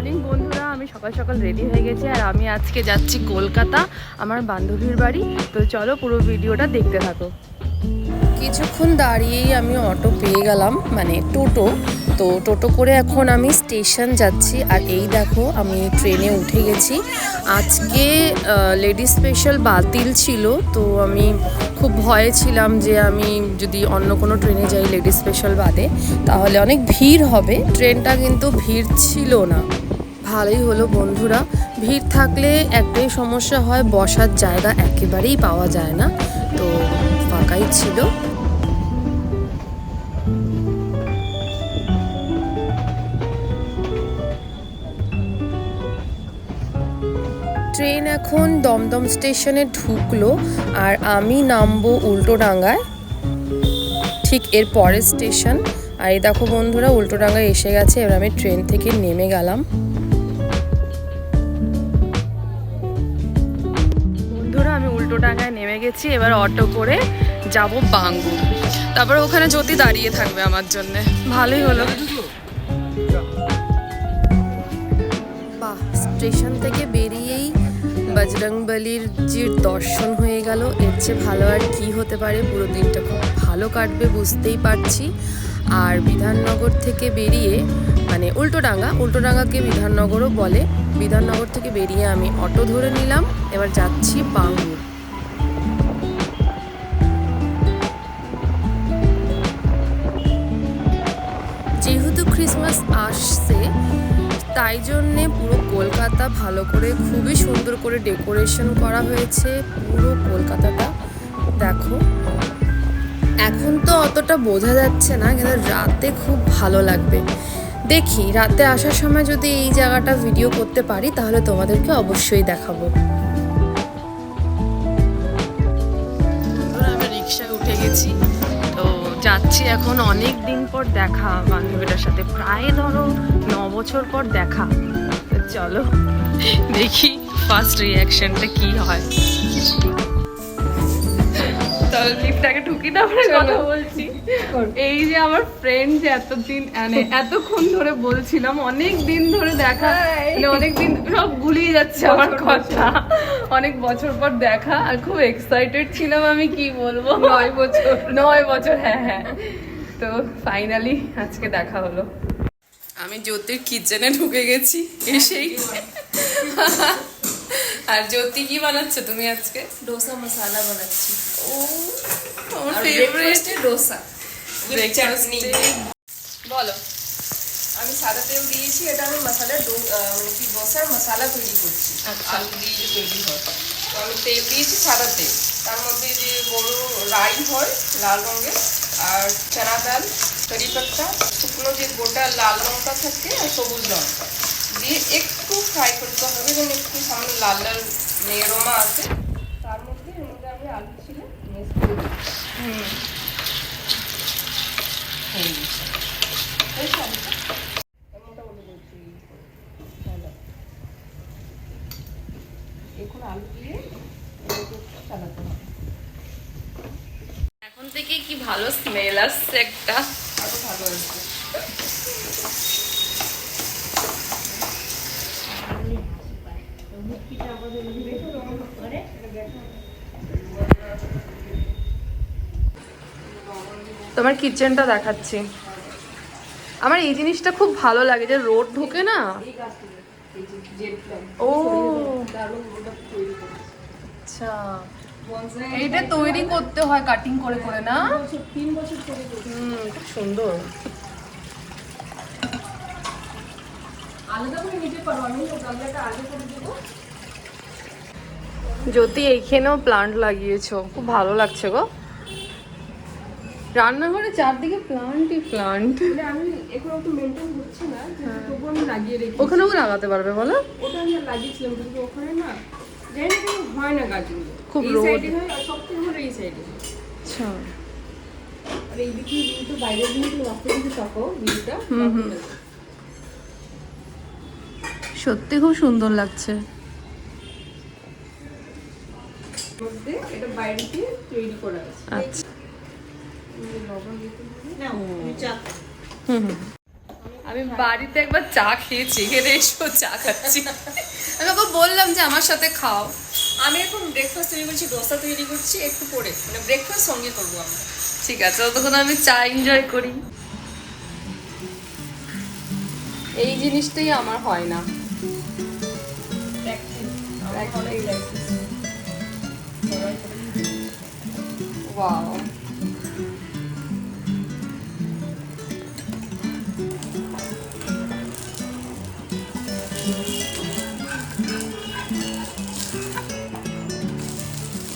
Morning, বন্ধুরা, আমি সকাল সকাল রেডি হয়ে গেছি আর আমি আজকে যাচ্ছি কলকাতা, আমার বান্ধবীর বাড়ি। তো চলো পুরো ভিডিওটা দেখতে থাকো। কিছুক্ষণ দাঁড়িয়েই আমি অটো পেয়ে গেলাম মানে টোটো। তো টোটো করে এখন আমি স্টেশন যাচ্ছি আর এই দেখো, আমি ট্রেনে উঠে গেছি। আজকে লেডিস স্পেশাল বাতিল ছিল, তো আমি খুব ভয়ে ছিলাম যে আমি যদি অন্য কোনো ট্রেনে যাই লেডিস স্পেশাল বাদে, তাহলে অনেক ভিড় হবে। ট্রেনটা কিন্তু ভিড় ছিল না। ভালোই হলো বন্ধুরা। ভিড় থাকলে একটাই সমস্যা হয়, বসার জায়গা একেবারেই পাওয়া যায় না। তো ফাঁকাই ছিল। ট্রেন এখন দমদম স্টেশনে ঢুকলো আর আমি নামবো উল্টোডাঙ্গায়। ঠিক এর পরের স্টেশন। আর এই দেখো বন্ধুরা, উল্টোডাঙ্গায় এসে গেছে। এবার আমি ট্রেন থেকে নেমে গেলাম। গেছি এবার অটো করে যাব বাঙ্গুর। তারপর ওখানে জ্যোতি দাঁড়িয়ে থাকবে আমার জন্য। ভালোই হলো। বাহ, স্টেশন থেকে বেরিয়েই বজরংবলির জির দর্শন হয়ে গেল, এর চেয়ে ভালো আর কি হতে পারে? পুরো দিনটা খুব ভালো কাটবে, বুঝতেই পারছি। আর বিধাননগর থেকে বেরিয়ে মানে উল্টোডাঙ্গা, উল্টোডাঙ্গাকে বিধাননগরও বলে, বিধাননগর থেকে বেরিয়ে আমি অটো ধরে নিলাম, এবার যাচ্ছি বাঙ্গুর। ক্রিসমাস আসছে, তাই জন্যে পুরো কলকাতা ভালো করে, খুবই সুন্দর করে ডেকোরেশন করা হয়েছে পুরো কলকাতাটা। দেখো, এখন তো অতটা বোঝা যাচ্ছে না, কিন্তু রাতে খুব ভালো লাগবে। দেখি, রাতে আসার সময় যদি এই জায়গাটা ভিডিও করতে পারি, তাহলে তোমাদেরকে অবশ্যই দেখাবো। আমি রিক্সায় উঠে গেছি। যাচ্ছি এখন অনেক দিন পর দেখা বান্ধবীটার সাথে। প্রায় ধরো ন বছর পর দেখা। চলো দেখি ফার্স্ট রিয়াকশনটা কি হয়। তাহলে লিফটটাকে ঢুকি তারপরে কথা বলছি। এই যে আমার ফ্রেন্ড যে এতদিন মানে এতক্ষণ ধরে বলছিলাম অনেক দিন ধরে দেখা মানে অনেক দিন সব গুলিয়ে যাচ্ছে আমার কথা। অনেক বছর পর দেখা আর খুব এক্সাইটেড ছিলাম আমি কি বলব? নয় বছর। নয় বছর হ্যাঁ হ্যাঁ। তো ফাইনালি আজকে দেখা হলো। আমি জ্যোতির কিচেনে ঢুকে গেছি এসেই। আর জ্যোতি কি বানাচ্ছো তুমি আজকে? ডোসা মশালা বানাচ্ছি। ও আমার ফেভারিট ডোসা। চাটনি বলো। আমি সাদা তেল দিয়েছি এটা আমি মশলা মানে কি ডোসার মশলা তৈরি করছি। আচ্ছা। আলু দিয়ে যে তৈরি হয়। তো আমি তেল দিয়েছি সাদা তেল। তার মধ্যে যে বড় রাই হয় লাল রঙের আর চানা ডাল কারি পাত্তা শুকনো যে গোটা লাল লঙ্কা থাকে আর সবুজ লঙ্কা। দিয়ে একটু ফ্রাই করতে হবে যেন একটু সামনে লাল লাল নেরোমা আছে। তার মধ্যে এর মধ্যে আমি আলু ছিল মিক্স করে দিচ্ছি। হয়ে গেছে হয়েছে আলুটা? মোটামুটি বলছি হ্যালো। এখন থেকে কি ভালো স্মেল আসছে একটা? তোমার কিচেনটা দেখাচ্ছি। আমার এই জিনিসটা খুব ভালো লাগে যে রোড ঢুকে না। ও। আচ্ছা। এইটা তৈরি করতে হয় কাটিং করে করে না? তিন বছর হুম, খুব সুন্দর। আলাদা করে নিতে পারো আমি গামলাটা আগে করে দেবো জ্যোতি, এইখানেও প্লান্ট লাগিয়েছো। খুব ভালো লাগছে গো। রান্নাঘরে চারদিকে প্লান্টই প্লান্ট মানে আমি এখন একটু মেনটেন হচ্ছে না কিন্তু তবু আমি লাগিয়ে রেখে ওখানেও লাগাতে পারবে বলো? ওটা আমি লাগিয়েছিলাম কিন্তু ওখানে না জানি না হয় না গাছগুলো। খুব রোদ। সাইডে হয় আর ভালো এই সাইডে আচ্ছা। আর এই দিকে কিন্তু বাইরের দিকে তুমি রাস্তা দিকে তাকাও ভিউটা হুম, হুম। সত্যি খুব সুন্দর লাগছে। এটা বাইরে দিয়ে তৈরি করা আছে। আচ্ছা লবণ দিতে হবে হুম হুম আমি বাড়িতে একবার চা খেয়েছি এখানে এসেও চা খাচ্ছি। আমি ওকে বললাম যে আমার সাথে খাও। আমি এখন ব্রেকফাস্ট তৈরি করছি ডোসা তৈরি করছি একটু পরে মানে ব্রেকফাস্ট সঙ্গে করব আমরা। ঠিক আছে ততক্ষণ আমি চা এনজয় করি। এই জিনিসটাই আমার হয় না। ওয়াও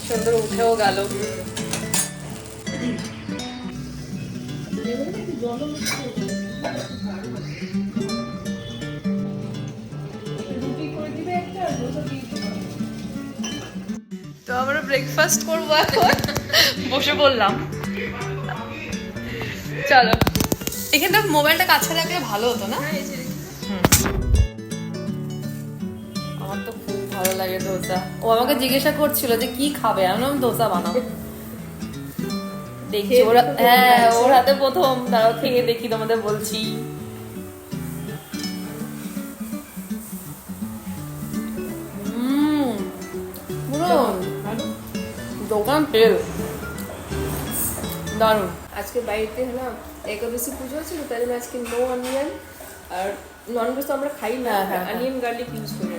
সুন্দর উঠেও গেল। তো আমরা ব্রেকফাস্ট করব এখন। বসে পড়লাম চলো। এখানটা মোবাইলটা কাছে রাখলে ভালো হতো না? লাগে ধোসা ও আমাকে জিজ্ঞাসা করছিল যে কি খাবে? আমি বললাম ধোসা বানাও দেখছি ওরা হ্যাঁ ওর হাতে প্রথম তারাও খেয়ে দেখি তোমাদের বলছি। দোকান তেল। দারুণ। আজকে বাড়িতে হলো একাদশী পুজো ছিল তাই জন্য আজকে নো অনিয়ন আর নন ভেজ তো আমরা খাই না। অনিয়ন গার্লিক ইউজ করি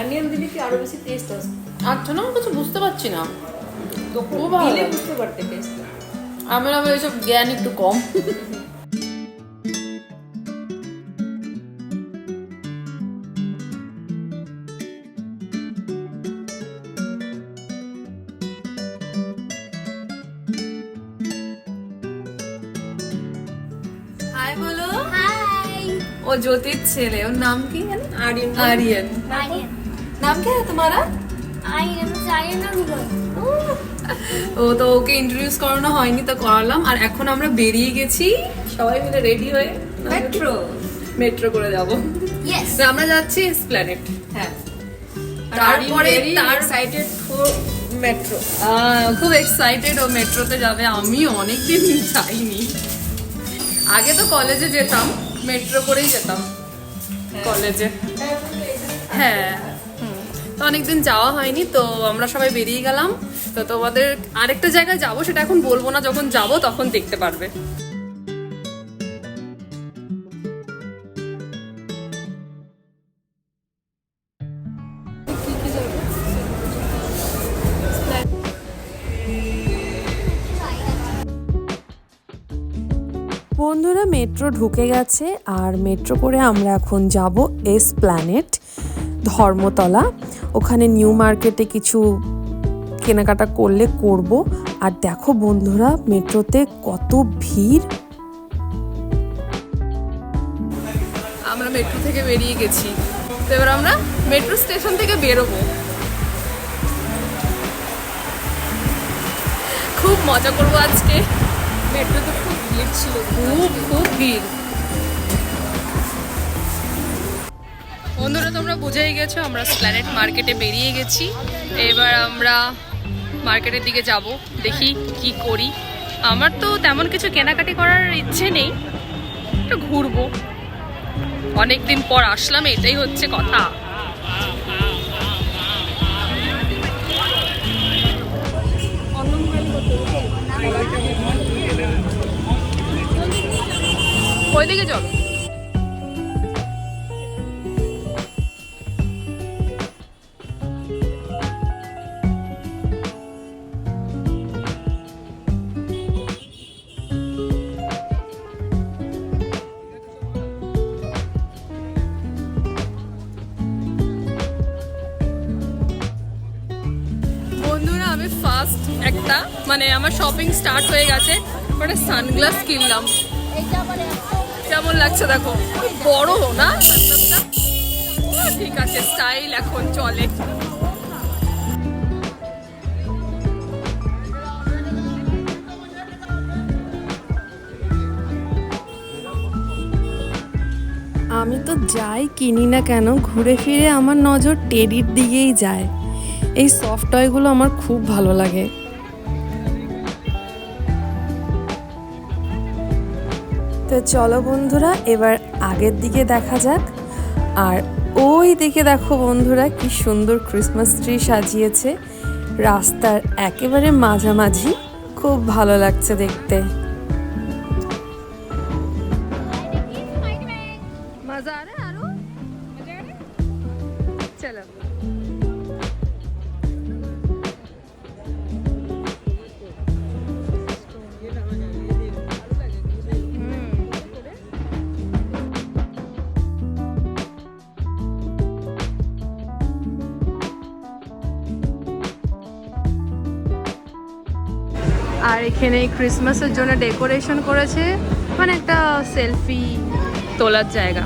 অনিয়ন দিলে কি আরও বেশি টেস্ট আসে? আচ্ছা না কিছু বুঝতে পারছি না। তো খুব ভালো বুঝতে পারতে টেস্ট আমার আবার এসব জ্ঞান একটু কম। জ্যোতির ছেলে ওর নাম কি জানি আরিয়ান आर्यन आर्यन नाम क्या है तुम्हारा आर्यन आर्यन ना गूगल ও তো ওকে ইন্ট্রোডিউস করানো হয়নি তো করালাম আর এখন আমরা বেরিয়ে গেছি সবাই মিলে রেডি হয়ে মেট্রো মেট্রো করে যাব यस তো আমরা যাচ্ছি এসপ্ল্যানেট হ্যাঁ তারপরে তার এক্সাইটেড ফর মেট্রো আহ, খুব এক্সাইটেড ও মেট্রোতে যাবে আমি অনেকদিন যাইনি আগে তো কলেজে যেতাম মেট্রো করেই যেতাম কলেজে। হ্যাঁ। তো অনেকদিন যাওয়া হয়নি, তো আমরা সবাই বেরিয়ে গেলাম। তো তোমাদের আরেকটা জায়গায় যাব, সেটা এখন বলব না, যখন যাব তখন দেখতে পারবে। মেট্রো ঢুকে গেছে আর মেট্রো করে আমরা এখন যাব এস প্ল্যানেট ধর্মতলা। ওখানে নিউ মার্কেটে কিছু কেনাকাটা করলে করব। আর দেখো বন্ধুরা, মেট্রোতে কত ভিড়। আমরা মেট্রো থেকে বেরিয়ে গেছি। তো এবার আমরা মেট্রো স্টেশন থেকে বেরোবো। খুব মজা করব আজকে। মেট্রো তো খুব ভিড় ছিল। খুব খুব ভিড়। বন্ধুরা তোমরা বুঝেই গেছো আমরা প্ল্যানেট মার্কেটে বেরিয়ে গেছি। এবার আমরা মার্কেটের দিকে যাব দেখি কি করি। আমার তো তেমন কিছু কেনাকাটি করার ইচ্ছে নেই একটু ঘুরবো। অনেকদিন পর আসলাম এটাই হচ্ছে কথা। ওইদিকে চলো আমি ফার্স্ট একটা মানে আমার শপিং স্টার্ট হয়ে গেছে ওটা সানগ্লাস কিনলাম। কেমন লাগছে দেখো? বড় না? ঠিক আছে স্টাইল এখন চলে। আমি তো যাই, কিনি না কেন, ঘুরে ফিরে আমার নজর টেডির দিকেই যায়। এই সফট টয়গুলো আমার খুব ভালো লাগে। তো চলো বন্ধুরা, এবার আগের দিকে দেখা যাক। আর ওই দিকে দেখো বন্ধুরা, কি সুন্দর ক্রিসমাস ট্রি সাজিয়েছে। রাস্তার একেবারে মাঝামাঝি, খুব ভালো লাগছে দেখতে। মজা আরও? চলো। এখানে ক্রিসমাসের জন্য ডেকোরেশন করেছে। মানে একটা সেলফি তোলার জায়গা।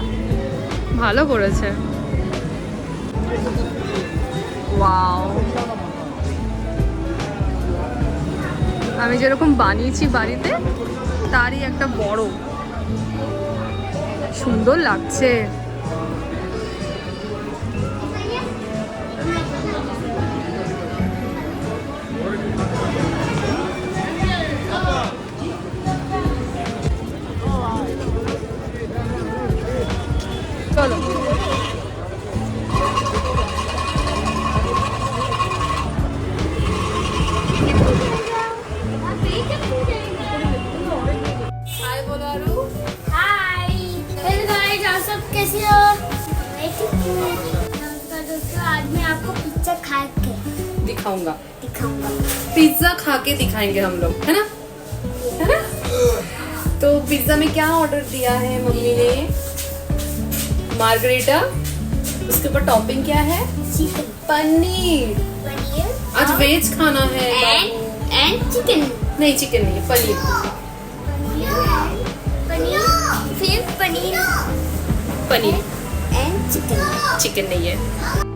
ভালো করেছে। ওয়াও আমি যেরকম বানিয়েছি বাড়িতে, তারই একটা বড়। সুন্দর লাগছে। खा के दिखाएँगे हम लोग है ना? है ना? तो पिज्जा में क्या ऑर्डर दिया है मम्मी ने? मार्गरेटा उसके ऊपर टॉपिंग क्या है? पनीर। आज वेज खाना है एंड चिकन नहीं चिकन नहीं पनीर। पनीर पनीर फिर paneer. Paneer. And chicken chicken नहीं है।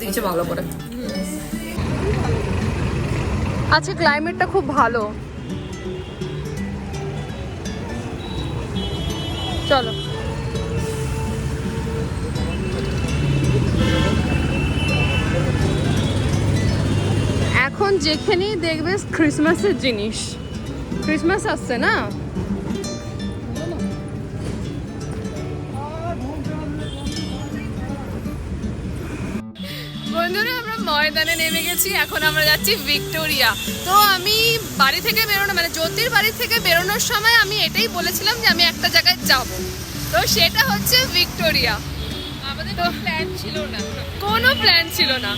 দিয়েছে ভালো করে আজকে ক্লাইমেটটা খুব ভালো। চলো। এখন যেখানেই দেখবে ক্রিসমাসের জিনিস। ক্রিসমাস আসছে না? ময়দানে নেমে গেছি এখন আমরা যাচ্ছি ভিক্টোরিয়া। তো আমি বাড়ি থেকে বেরোনো মানে জ্যোতির বাড়ি থেকে বেরোনোর সময় আমি এটাই বলেছিলাম যে আমি একটা জায়গায় যাব। তো সেটা হচ্ছে ভিক্টোরিয়া। আমাদের তো প্ল্যান ছিল না। কোনো প্ল্যান ছিল না।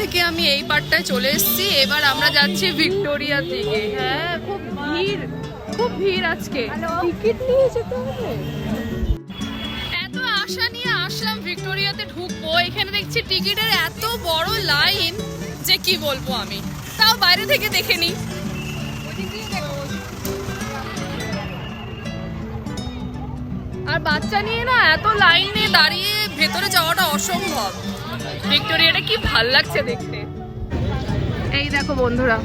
থেকে আমি এই পার্টটায় চলে এসেছি। এবার আমরা যাচ্ছি ভিক্টোরিয়ার দিকে। হ্যাঁ খুব ভিড় খুব ভিড় আজকে। টিকিট নিয়ে যেতে হবে। এত আশা নিয়ে আসলাম ভিক্টোরিয়াতে ঢুকবো। এখানে দেখছি টিকিটের এত বড় লাইন যে কি বলব আমি। তাও বাইরে থেকে দেখে নিই। আর বাচ্চা নিয়ে না এত লাইনে দাঁড়িয়ে ভেতরে যাওয়াটা অসম্ভব। ভিক্টোরিয়াটা কি ভালো লাগছে দেখতে? এই দেখো বন্ধুরা।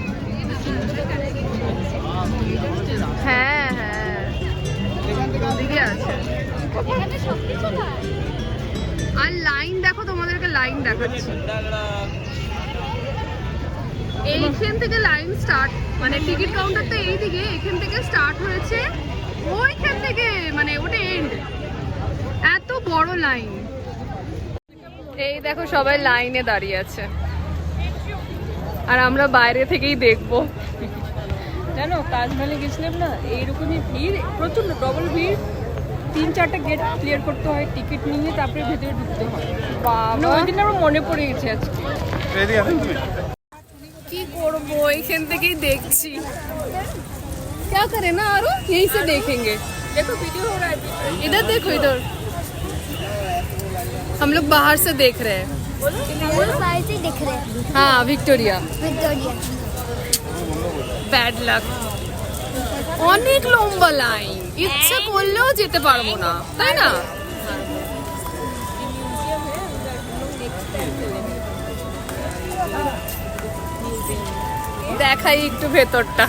হ্যাঁ হ্যাঁ। ওদিকে আছে। আর লাইন দেখো তোমাদেরকে লাইন দেখাচ্ছি। এইখান থেকে লাইন স্টার্ট মানে টিকিট কাউন্টার তো এই দিকে এখান থেকে স্টার্ট হয়েছে। ওইখান থেকে মানে ওটা এন্ড এত বড় লাইন। এই দেখো সবাই লাইনে দাঁড়িয়ে আছে আর আমরা বাইরে থেকেই দেখবো জানো তাজমহলে গেছিলাম না এইরকমই ভিড় প্রচন্ড ডবল ভিড় তিন চারটা গেট ক্লিয়ার করতে হয় টিকিট নিয়ে তারপরে ভেতরে ঢুকতে হয় মানে ওই দিন আমার মনে পড়ে গেছে আজকে কি করবো এইখান থেকেই দেখছি क्या करें ना आरो यहीं से देखेंगे দেখো ভিডিও हो रहा है इधर देखो इधर हम लोग बाहर से देख रहे हैं हम लोग बाहर से दिख रहे हैं हाँ विक्टोरिया विक्टोरिया ব্যাড লাক অনেক লম্বা লাইন ইচ্ছা করলেও যেতে পারবো না তাই না দেখাই একটু ভেতরটা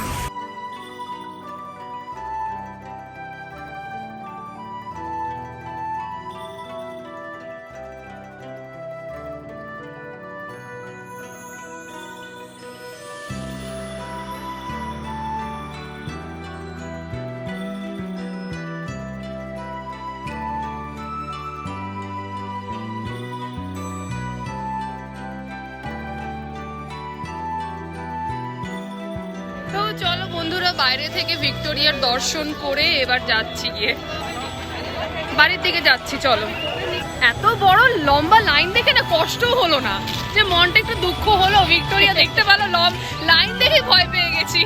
বন্ধুরা বাইরে থেকে ভিক্টোরিয়ার দর্শন করে এবার যাচ্ছি গিয়ে। বাড়ির দিকে যাচ্ছি চলো। এত বড় লম্বা লাইন দেখে না কষ্ট হলো না। যে মনটা একটু দুঃখ হলো ভিক্টোরিয়া দেখতে পেল লম লাইন দেখে ভয় পেয়ে গেছি।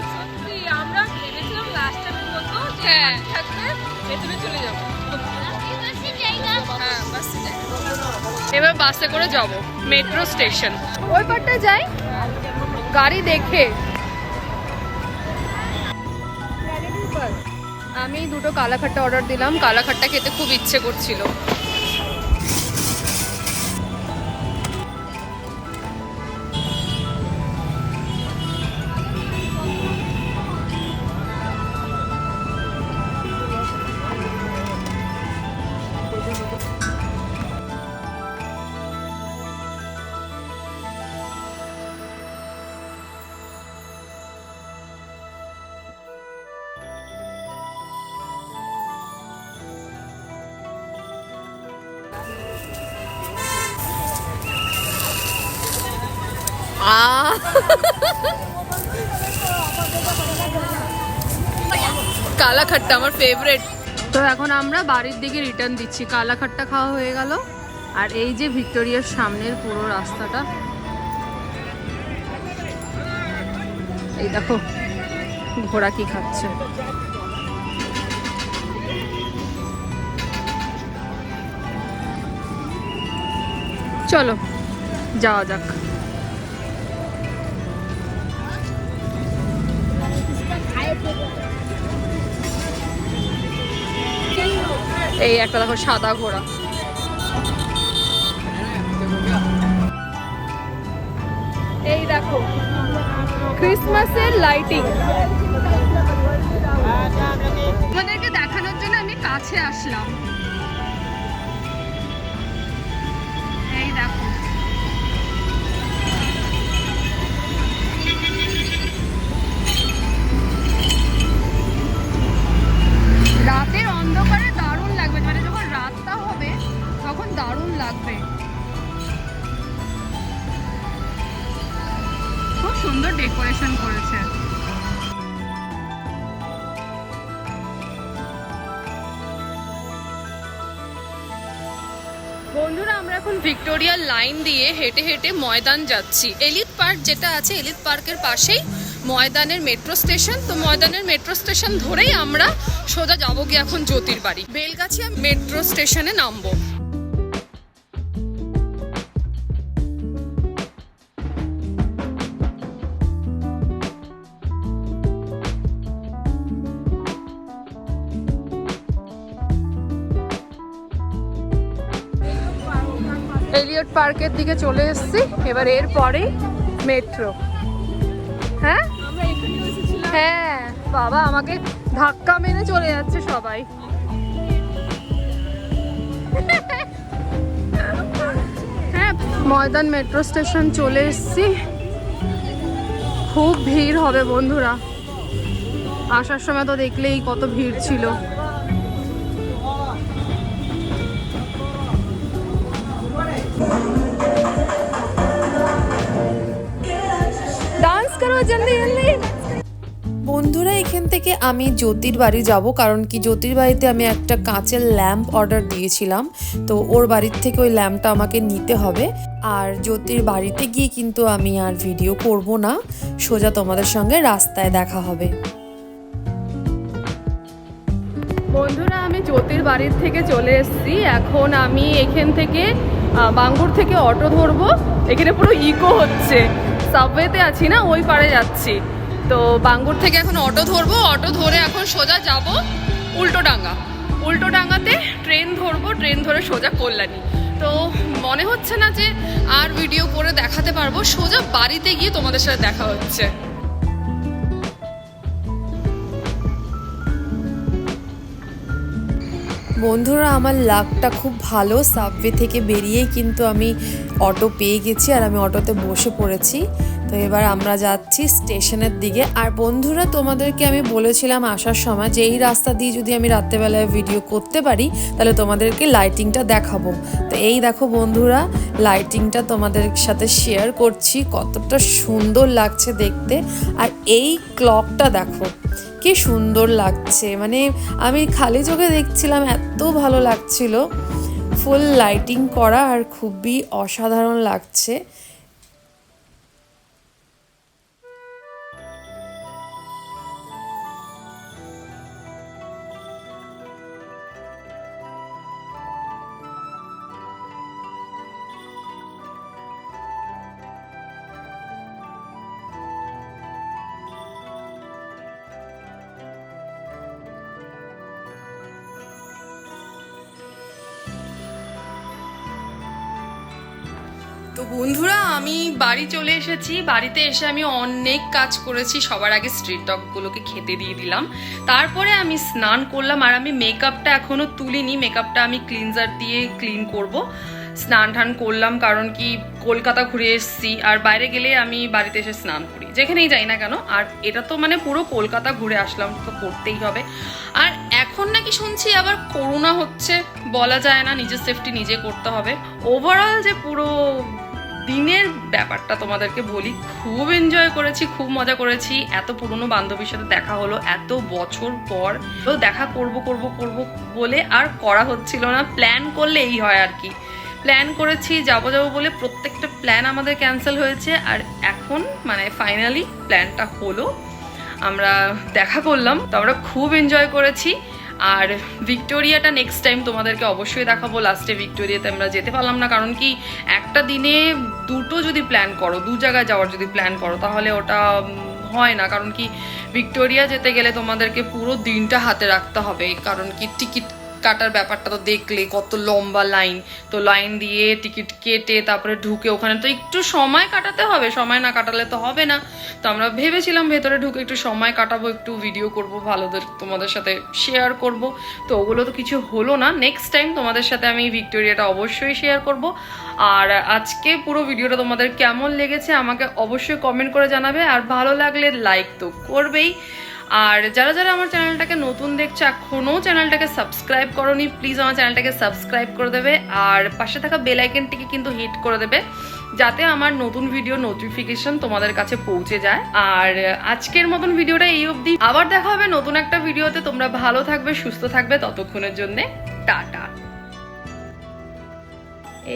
আমরা ভেবেছিলাম লাস্ট টাইমের মতো হ্যাঁ। ভেতরে চলে যাব। হ্যাঁ এবার বাসে করে যাব মেট্রো স্টেশন ওই পারটা যাই গাড়ি দেখে। আমি দুটো কালাখাট্টা অর্ডার দিলাম। কালাখাট্টা খেতে খুব ইচ্ছে করছিল। কালাখাট্টা, আমার ফেভারেট তো এখন আমরা বাড়ির দিকে রিটার্ন দিচ্ছি। কালাখাট্টা খাওয়া হয়ে গেল। আর এই যে ভিক্টোরিয়ার সামনের পুরো রাস্তাটা। এই দেখো, ঘোড়া কি খাচ্ছে। চলো, যাওয়া যাক। এই একটা দেখো সাদা ঘোড়া। এই দেখো ক্রিসমাসের লাইটিং তোমাদেরকে দেখানোর জন্য আমি কাছে আসলাম। লাইন দিয়ে হেঁটে হেঁটে ময়দান যাচ্ছি। এলিট পার্ক যেটা আছে, এলিট পার্কের পাশেই ময়দানের মেট্রো স্টেশন তো ময়দানের মেট্রো স্টেশন ধরেই আমরা সোজা যাব গিয়ে এখন জ্যোতির বাড়ি। বেলগাছিয়া মেট্রো স্টেশনে নামবো। এলিয়ট পার্কের দিকে চলে এসেছি। এবার এরপরে মেট্রো হ্যাঁ? হ্যাঁ বাবা আমাকে ধাক্কা মেরে চলে যাচ্ছে সবাই। হ্যাঁ ময়দান মেট্রো স্টেশন চলে এসেছি। খুব ভিড় হবে বন্ধুরা। আসার সময় তো দেখলেই কত ভিড় ছিল। ডান্স করো জলদি জলদি। বন্ধুরা এখান থেকে আমি জ্যোতির বাড়ি যাব কারণ কি জ্যোতির বাড়িতে আমি একটা কাঁচের ল্যাম্প অর্ডার দিয়েছিলাম। তো ওর বাড়ির থেকে ওই ল্যাম্পটা আমাকে নিতে হবে। আর জ্যোতির বাড়িতে গিয়ে কিন্তু আমি আর ভিডিও করব না। সোজা তোমাদের সঙ্গে রাস্তায় দেখা হবে। বন্ধুরা আমি জ্যোতির বাড়ির থেকে চলে এসেছি। এখন আমি এখান থেকে বাঙ্গুর থেকে অটো ধরবো। এখানে পুরো ইকো হচ্ছে। সাবওয়েতে আছি না, ওই পারে যাচ্ছি। তো বাঙ্গুর থেকে এখন অটো ধরবো। অটো ধরে এখন সোজা যাব উল্টো ডাঙ্গা। উল্টো ডাঙ্গাতে ট্রেন ধরবো, ট্রেন ধরে সোজা কল্যাণী। তো মনে হচ্ছে না যে আর ভিডিও করে দেখাতে পারব। সোজা বাড়িতে গিয়ে তোমাদের সাথে দেখা হচ্ছে। বন্ধুরা, আমার লাকটা খুব ভালো। সাবওয়ে থেকে বেরিয়েই কিন্তু আমি অটো পেয়ে গেছি আর আমি অটোতে বসে পড়েছি। তো এবার আমরা যাচ্ছি স্টেশনের দিকে। আর বন্ধুরা, তোমাদেরকে আমি বলেছিলাম আসার সময় যে এই রাস্তা দিয়ে যদি আমি রাত্রেবেলায় ভিডিও করতে পারি, তাহলে তোমাদেরকে লাইটিংটা দেখাবো। তো এই দেখো বন্ধুরা লাইটিংটা তোমাদের সাথে শেয়ার করছি, কতটা সুন্দর লাগছে দেখতে। আর এই ক্লকটা দেখো, কি সুন্দর লাগছে। মানে আমি খালি চোখে দেখছিলাম, এত ভালো লাগছিল। ফুল লাইটিং করা আর খুবই অসাধারণ লাগছে। বন্ধুরা, আমি বাড়ি চলে এসেছি। বাড়িতে এসে আমি অনেক কাজ করেছি। সবার আগে স্ট্রিট ডগগুলোকে খেতে দিয়ে দিলাম। তারপরে আমি স্নান করলাম আর আমি মেকআপটা এখনও তুলিনি। মেকআপটা আমি ক্লিনজার দিয়ে ক্লিন করব। স্নান টান করলাম কারণ কি কলকাতা ঘুরে এসেছি আর বাইরে গেলে আমি বাড়িতে এসে স্নান করি। যেখানেই যাই না কেন, আর এটা তো মানে পুরো কলকাতা ঘুরে আসলাম, তো করতেই হবে। আর এখন নাকি শুনছি আবার করোনা হচ্ছে, বলা যায় না, নিজের সেফটি নিজে করতে হবে। ওভারঅল যে পুরো দিনের ব্যাপারটা তোমাদেরকে বলি, খুব এনজয় করেছি, খুব মজা করেছি। এত পুরনো বান্ধবীর সাথে দেখা হলো, এত বছর পর। তো দেখা করব করব করব বলে আর করা হচ্ছিল না। প্ল্যান করলে এই হয় আর কি। প্ল্যান করেছি, যাব যাব বলে প্রত্যেকটা প্ল্যান আমাদের ক্যান্সেল হয়েছে। আর এখন মানে ফাইনালি প্ল্যানটা হলো। আমরা দেখা করলাম। তো আমরা খুব এনজয় করেছি। আর ভিক্টোরিয়াটা নেক্সট টাইম তোমাদেরকে অবশ্যই দেখাবো। লাস্টে ভিক্টোরিয়াতে আমরা যেতে পারলাম না, কারণ কি একটা দিনে দুটো যদি প্ল্যান করো, দু জায়গায় যাওয়ার যদি প্ল্যান করো, তাহলে ওটা হয় না। কারণ কি ভিক্টোরিয়া যেতে গেলে তোমাদেরকে পুরো দিনটা হাতে রাখতে হবে। কারণ কি টিকিট কাটার ব্যাপারটা তো দেখলে, কত লম্বা লাইন তো লাইন দিয়ে টিকিট কেটে তারপরে ঢুকে ওখানে তো একটু সময় কাটাতে হবে, সময় না কাটালে তো হবে না। তো আমরা ভেবেছিলাম ভেতরে ঢুকে একটু সময় কাটাবো, একটু ভিডিও করব, ভালোদের, তোমাদের সাথে শেয়ার করব। তো ওগুলো তো কিছু হলো না। নেক্সট টাইম তোমাদের সাথে আমি ভিক্টোরিয়াটা অবশ্যই শেয়ার করব। আর আজকে পুরো ভিডিওটা তোমাদের কেমন লেগেছে আমাকে অবশ্যই কমেন্ট করে জানাবে। আর ভালো লাগলে লাইক তো করবেই। আর যারা যারা আমার চ্যানেলটাকে নতুন দেখছে এখনও চ্যানেলটাকে সাবস্ক্রাইব করনি প্লিজ আমার চ্যানেলটাকে সাবস্ক্রাইব করে দেবে। আর পাশে থাকা বেল আইকনটিকে কিন্তু হিট করে দেবে, যাতে আমার নতুন ভিডিও নোটিফিকেশন তোমাদের কাছে পৌঁছে যায়। আর আজকের মতন ভিডিওটা এই অবধি। আবার দেখা হবে নতুন একটা ভিডিওতে তোমরা ভালো থাকবে, সুস্থ থাকবে ততক্ষণের জন্য। টাটা।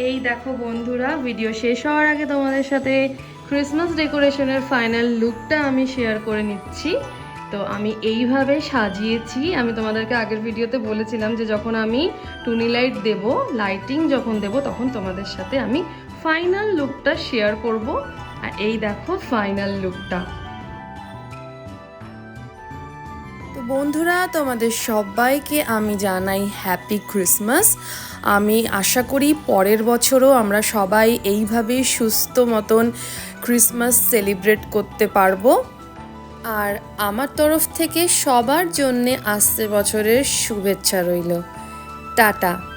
এই দেখো বন্ধুরা ভিডিও শেষ হওয়ার আগে তোমাদের সাথে ক্রিসমাস ডেকোরেশনের ফাইনাল লুকটা আমি শেয়ার করে নিচ্ছি। তো আমি এইভাবে সাজিয়েছি। আমি তোমাদেরকে আগের ভিডিওতে বলেছিলাম যে যখন আমি টুনি লাইট দেব, লাইটিং যখন দেব, তখন তোমাদের সাথে আমি ফাইনাল লুকটা শেয়ার করব। আর এই দেখো ফাইনাল লুকটা। তো বন্ধুরা, তোমাদের সবাইকে আমি জানাই হ্যাপি ক্রিসমাস। আমি আশা করি পরের বছরও আমরা সবাই এইভাবে সুস্থ মতন ক্রিসমাস সেলিব্রেট করতে পারব। আর আমার তরফ থেকে সবার জন্যে আসছে বছরের শুভেচ্ছা রইল। টাটা।